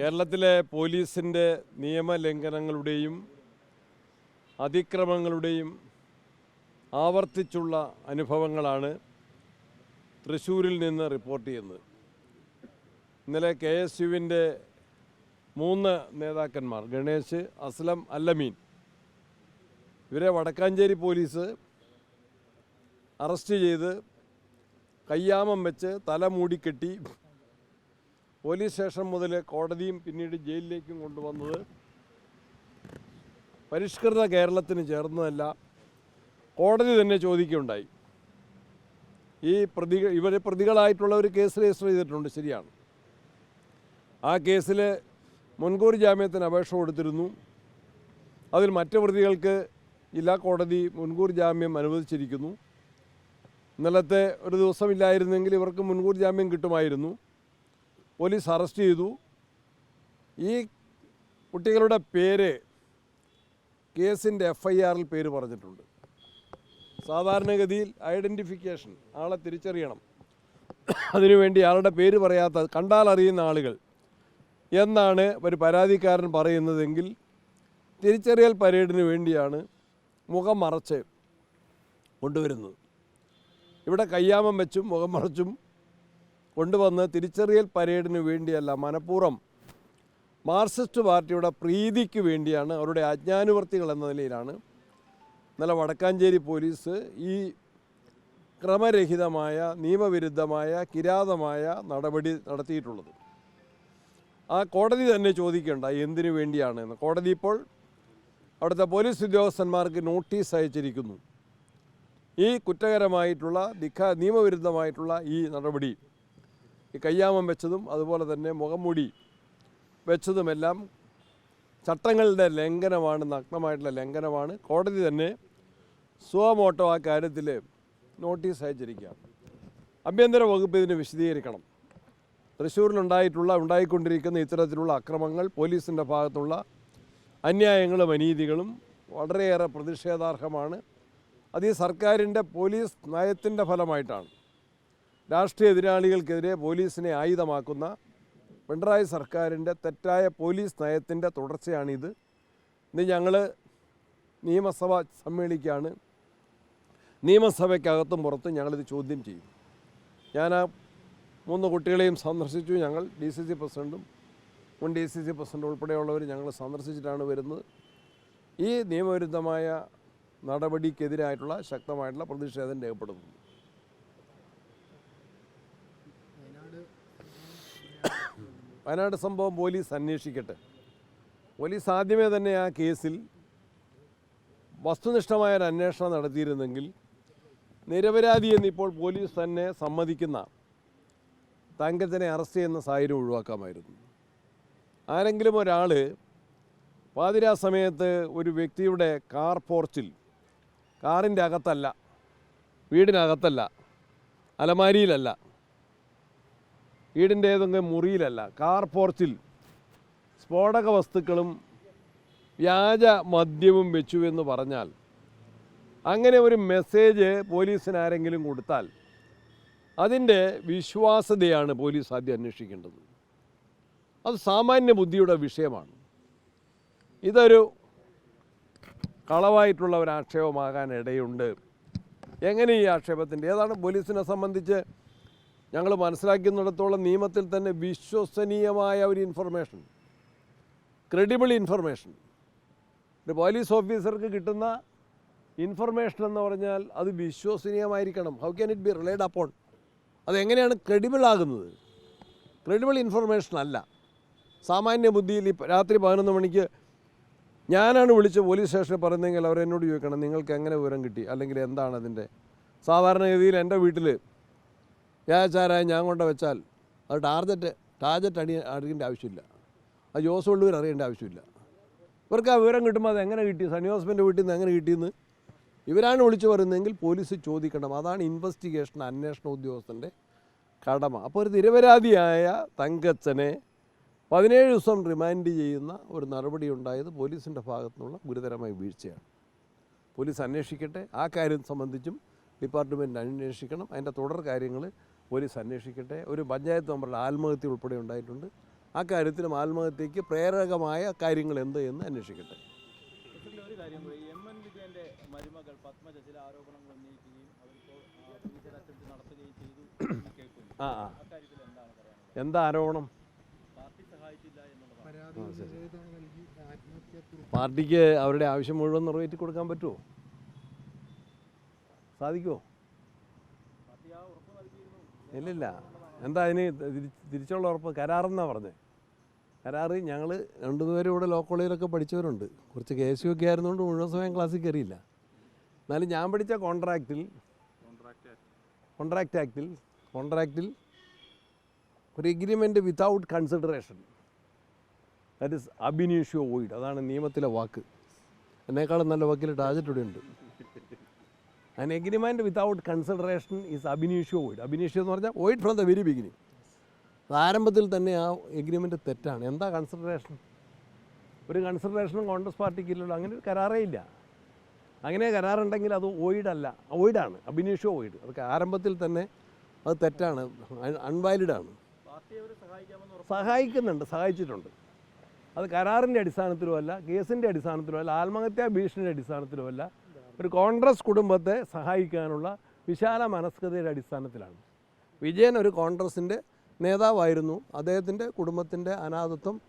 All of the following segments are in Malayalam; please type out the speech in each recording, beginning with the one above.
കേരളത്തിലെ പോലീസിന്റെ നിയമലംഘനങ്ങളുടെയും അതിക്രമങ്ങളുടെയും ആവർത്തിച്ചുള്ള അനുഭവങ്ങളാണ് തൃശ്ശൂരിൽ നിന്ന് റിപ്പോർട്ട് ചെയ്യുന്നത്. ഇന്നലെ കെ എസ് യുവിന്റെ മൂന്ന് നേതാക്കന്മാർ ഗണേശ് അസ്ലം അല്ലമീൻ ഇവരെ വടക്കാഞ്ചേരി പോലീസ് അറസ്റ്റ് ചെയ്ത് കയ്യാമം വെച്ച് തല മൂടിക്കെട്ടി പോലീസ് സ്റ്റേഷൻ മുതൽ കോടതിയും പിന്നീട് ജയിലിലേക്കും കൊണ്ടുവന്നത് പരിഷ്കൃത കേരളത്തിന് ചേർന്നതല്ല. കോടതി തന്നെ ചോദിക്കുകയുണ്ടായി. ഈ പ്രതി ഇവർ പ്രതികളായിട്ടുള്ള ഒരു കേസ് രജിസ്റ്റർ ചെയ്തിട്ടുണ്ട് ശരിയാണ്. ആ കേസിൽ മുൻകൂർ ജാമ്യത്തിന് അപേക്ഷ കൊടുത്തിരുന്നു. അതിൽ മറ്റ് പ്രതികൾക്ക് ജില്ലാ കോടതി മുൻകൂർ ജാമ്യം അനുവദിച്ചിരിക്കുന്നു. ഇന്നലത്തെ ഒരു ദിവസമില്ലായിരുന്നെങ്കിൽ ഇവർക്ക് മുൻകൂർ ജാമ്യം കിട്ടുമായിരുന്നു. പോലീസ് അറസ്റ്റ് ചെയ്തു. ഈ കുട്ടികളുടെ പേര് കേസിന്റെ എഫ് ഐ ആറിൽ പേര് പറഞ്ഞിട്ടുണ്ട്. സാധാരണഗതിയിൽ ഐഡന്റിഫിക്കേഷൻ ആളെ തിരിച്ചറിയണം. അതിനുവേണ്ടി ആളുടെ പേര് പറയാത്ത കണ്ടാൽ അറിയുന്ന ആളുകൾ. എന്നാണ് ഒരു പരാതിക്കാരൻ പറയുന്നതെങ്കിൽ തിരിച്ചറിയൽ പരേഡിന് വേണ്ടിയാണ് മുഖം മറച്ച് കൊണ്ടുവരുന്നത്. ഇവിടെ കയ്യാമം വെച്ചും മുഖം മറച്ചും കൊണ്ടുവന്ന് തിരിച്ചറിയൽ പരേഡിന് വേണ്ടിയല്ല മനഃപൂർവം മാർക്സിസ്റ്റ് പാർട്ടിയുടെ പ്രീതിക്ക് വേണ്ടിയാണ് അവരുടെ അജ്ഞാനുവർത്തികൾ എന്ന നിലയിലാണ്. ഇന്നലെ വടക്കാഞ്ചേരി പോലീസ് ഈ ക്രമരഹിതമായ നിയമവിരുദ്ധമായ കിരാതമായ നടപടി നടത്തിയിട്ടുള്ളത്. ആ കോടതി തന്നെ ചോദിക്കേണ്ട എന്തിനു വേണ്ടിയാണ് എന്ന്. കോടതി ഇപ്പോൾ അവിടുത്തെ പോലീസ് ഉദ്യോഗസ്ഥന്മാർക്ക് നോട്ടീസ് അയച്ചിരിക്കുന്നു. ഈ കുറ്റകരമായിട്ടുള്ള ദിഖ നിയമവിരുദ്ധമായിട്ടുള്ള ഈ നടപടി ഈ കയ്യാമം വെച്ചതും അതുപോലെ തന്നെ മുഖംമൂടി വെച്ചതുമെല്ലാം ചട്ടങ്ങളുടെ ലംഘനമാണ് നഗ്നമായിട്ടുള്ള ലംഘനമാണ്. കോടതി തന്നെ സ്വമോട്ടോ ആ കാര്യത്തിൽ നോട്ടീസ് അയച്ചിരിക്കുക ആഭ്യന്തര വകുപ്പ് ഇതിന് വിശദീകരിക്കണം. തൃശ്ശൂരിലുണ്ടായിട്ടുള്ള ഉണ്ടായിക്കൊണ്ടിരിക്കുന്ന ഇത്തരത്തിലുള്ള അക്രമങ്ങൾ പോലീസിന്റെ ഭാഗത്തുള്ള അന്യായങ്ങളും അനീതികളും വളരെയേറെ പ്രതിഷേധാർഹമാണ്. അത് ഈ സർക്കാരിന്റെ പോലീസ് നയത്തിന്റെ ഫലമായിട്ടാണ്. രാഷ്ട്രീയ എതിരാളികൾക്കെതിരെ പോലീസിനെ ആയുധമാക്കുന്ന പിണറായി സർക്കാരിന്റെ തെറ്റായ പോലീസ് നയത്തിന്റെ തുടർച്ചയാണിത്. ഇന്ന് ഞങ്ങൾ നിയമസഭ സമ്മേളിക്കുകയാണ് നിയമസഭയ്ക്കകത്തും പുറത്തും ഞങ്ങളിത് ചോദ്യം ചെയ്യും. ഞാൻ ആ മൂന്ന് കുട്ടികളെയും സന്ദർശിച്ചു. ഞങ്ങൾ ഡി സി സി പ്രസിഡന്റും മുൻ ഡി സി സി പ്രസിഡന്റ് ഉൾപ്പെടെയുള്ളവർ ഞങ്ങൾ സന്ദർശിച്ചിട്ടാണ് വരുന്നത്. ഈ നിയമവിരുദ്ധമായ നടപടിക്കെതിരായിട്ടുള്ള ശക്തമായിട്ടുള്ള പ്രതിഷേധം രേഖപ്പെടുത്തുന്നു. വയനാട് സംഭവം പോലീസ് അന്വേഷിക്കട്ടെ. പോലീസ് ആദ്യമേ തന്നെ ആ കേസിൽ വസ്തുനിഷ്ഠമായ ഒരു അന്വേഷണം നടത്തിയിരുന്നെങ്കിൽ നിരപരാധി എന്നിപ്പോൾ പോലീസ് തന്നെ സമ്മതിക്കുന്ന തങ്കച്ചനെ അറസ്റ്റ് ചെയ്യുന്ന സാഹചര്യം ഒഴിവാക്കാമായിരുന്നു. ആരെങ്കിലും ഒരാൾ പാതിരാ സമയത്ത് ഒരു വ്യക്തിയുടെ കാർ പോർച്ചിൽ കാറിന്റെ അകത്തല്ല വീടിനകത്തല്ല അലമാരിയിലല്ല വീടിന്റെ ഏതെങ്കിലും മുറിയിലല്ല. കാർ പോർച്ചിൽ സ്ഫോടക വസ്തുക്കളും വ്യാജ മദ്യവും വെച്ചു എന്ന് പറഞ്ഞാൽ അങ്ങനെ ഒരു മെസ്സേജ് പോലീസിന് ആരെങ്കിലും കൊടുത്താൽ അതിന്റെ വിശ്വാസ്യതയാണ് പോലീസ് ആദ്യം അന്വേഷിക്കേണ്ടത്. അത് സാമാന്യ ബുദ്ധിയുടെ വിഷയമാണ്. ഇതൊരു കളവായിട്ടുള്ള ഒരു ആക്ഷേപമാകാൻ ഇടയുണ്ട്. എങ്ങനെ ഈ ആക്ഷേപത്തിന്റെ? ഏതാണ് പോലീസിനെ സംബന്ധിച്ച് ഞങ്ങൾ മനസ്സിലാക്കുന്നിടത്തോളം നിയമത്തിൽ തന്നെ വിശ്വസനീയമായ ഒരു ഇൻഫർമേഷൻ ക്രെഡിബിൾ ഇൻഫർമേഷൻ ഒരു പോലീസ് ഓഫീസർക്ക് കിട്ടുന്ന ഇൻഫർമേഷൻ എന്ന് പറഞ്ഞാൽ അത് വിശ്വസനീയമായിരിക്കണം. How can it be relied upon അതെങ്ങനെയാണ് ക്രെഡിബിൾ ആകുന്നത്? ക്രെഡിബിൾ ഇൻഫർമേഷൻ അല്ല. സാമാന്യ ബുദ്ധിയിൽ ഈ രാത്രി പതിനൊന്ന് മണിക്ക് ഞാനാണ് വിളിച്ച് പോലീസ് സ്റ്റേഷനിൽ പറയുന്നതെങ്കിൽ അവരെന്നോട് ചോദിക്കണം നിങ്ങൾക്ക് എങ്ങനെ വിവരം കിട്ടി? അല്ലെങ്കിൽ എന്താണ് അതിന്റെ? സാധാരണഗതിയിൽ എന്റെ വീട്ടിൽ വ്യാജാരായ ഞാൻ കൊണ്ട് വെച്ചാൽ അത് ടാർജറ്റ് ടാർജറ്റ് അടി അടിക്കേണ്ട ആവശ്യമില്ല. ആ ജോസ് ഉള്ളൂർ അറിയേണ്ട ആവശ്യമില്ല. ഇവർക്ക് ആ വിവരം കിട്ടുമ്പോൾ അത് എങ്ങനെ കിട്ടി? സണ്ണി ഹോസ്പിന്റെ വീട്ടിൽ നിന്ന് എങ്ങനെ കിട്ടിയെന്ന്? ഇവരാണ് വിളിച്ചു പറയുന്നതെങ്കിൽ പോലീസ് ചോദിക്കണം. അതാണ് ഇൻവെസ്റ്റിഗേഷൻ അന്വേഷണ ഉദ്യോഗസ്ഥന്റെ കടമ. അപ്പോൾ ഒരു നിരപരാധിയായ തങ്കച്ചനെ പതിനേഴ് ദിവസം റിമാൻഡ് ചെയ്യുന്ന ഒരു നടപടി ഉണ്ടായത് പോലീസിന്റെ ഭാഗത്തുനിന്നുള്ള ഗുരുതരമായ വീഴ്ചയാണ്. പോലീസ് അന്വേഷിക്കട്ടെ. ആ കാര്യം സംബന്ധിച്ചും ഡിപ്പാർട്ട്മെന്റ് അന്വേഷിക്കണം. അതിന്റെ തുടർ കാര്യങ്ങൾ പോലീസ് അന്വേഷിക്കട്ടെ. ഒരു പഞ്ചായത്ത് മെമ്പറുടെ ആത്മഹത്യ ഉൾപ്പെടെ ഉണ്ടായിട്ടുണ്ട്. ആ കാര്യത്തിലും ആത്മഹത്യക്ക് പ്രേരകമായ കാര്യങ്ങൾ എന്ത് എന്ന് അന്വേഷിക്കട്ടെ. ആ എന്താ ആരോപണം? പാർട്ടിക്ക് അവരുടെ ആവശ്യം മുഴുവൻ നിറവേറ്റി കൊടുക്കാൻ പറ്റുമോ സാധിക്കുമോ പാർട്ടി ആ ഉറപ്പ് നൽകിയിരുന്നു ഇല്ലില്ല. എന്താ അതിന് തിരിച്ചുള്ള ഉറപ്പ്? കരാറെന്നാ പറഞ്ഞത് കരാറ് ഞങ്ങൾ രണ്ടുപേരും ഇവിടെ ലോ കോളേജിലൊക്കെ പഠിച്ചവരുണ്ട്. കുറച്ച് കെ എസ് യു ഒക്കെ ആയിരുന്നുകൊണ്ട് മുഴുവൻ സമയം ക്ലാസ്സിൽ കയറിയില്ല എന്നാലും ഞാൻ പഠിച്ച കോൺട്രാക്റ്റിൽ കോൺട്രാക്റ്റ് ആക്റ്റിൽ കോൺട്രാക്റ്റിൽ ഒരു agreement without consideration that is ab initio void. അതാണ് നിയമത്തിലെ വാക്ക്. എന്നേക്കാളും നല്ല വക്കീൽ ടാജറ്റ് ഇവിടെ ഉണ്ട് an agreement without consideration is ab initio void ab initio എന്ന് പറഞ്ഞാൽ void from the very beginning ആരംഭത്തിൽ തന്നെ ആ എഗ്രിമെന്റ് തെറ്റാണ്. എന്താ കൺസിഡറേഷൻ ഒരു കൺസിഡറേഷനും കോൺഗ്രസ് പാർട്ടിക്ക് ഇല്ലല്ലോ അങ്ങനെ ഒരു കരാറേ ഇല്ല. അങ്ങനെ കരാറുണ്ടെങ്കിൽ അത് ഓയിഡല്ല ഓയിഡാണ് അഭിനീഷോ ഓയിഡ് അതൊക്കെ ആരംഭത്തിൽ തന്നെ അത് തെറ്റാണ്. അൺവാലിഡ് ആണ്. പാർട്ടി അവർ സഹായിക്കാമെന്ന് ഉറപ്പ് സഹായിക്കുന്നുണ്ട് സഹായിച്ചിട്ടുണ്ട്. അത് കരാറിന്റെ അടിസ്ഥാനത്തിലുമല്ല കേസിന്റെ അടിസ്ഥാനത്തിലുമല്ല ആത്മഹത്യാ ഭീഷണിയുടെ അടിസ്ഥാനത്തിലോ അല്ല ഒരു കോൺഗ്രസ് കുടുംബത്തെ സഹായിക്കാനുള്ള വിശാല മനസ്കതയുടെ അടിസ്ഥാനത്തിലാണ്. വിജയൻ ഒരു കോൺഗ്രസിന്റെ നേതാവായിരുന്നു. അദ്ദേഹത്തിന്റെ കുടുംബത്തിന്റെ അനാഥത്വം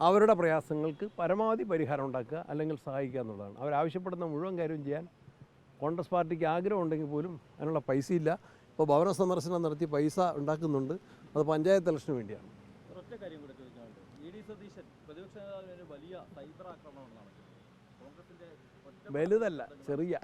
അവരുടെ പ്രയാസങ്ങൾക്ക് പരമാവധി പരിഹാരം ഉണ്ടാക്കുക അല്ലെങ്കിൽ സഹായിക്കുക എന്നുള്ളതാണ്. അവരാവശ്യപ്പെടുന്ന മുഴുവൻ കാര്യം ചെയ്യാൻ കോൺഗ്രസ് പാർട്ടിക്ക് ആഗ്രഹമുണ്ടെങ്കിൽ പോലും അതിനുള്ള പൈസയില്ല. ഇപ്പോൾ ഭവന സന്ദർശനം നടത്തി പൈസ ഉണ്ടാക്കുന്നുണ്ട്. അത് പഞ്ചായത്ത് ഇലക്ഷന് വേണ്ടിയാണ്. കാര്യം വലിയ വലുതല്ല ചെറിയ.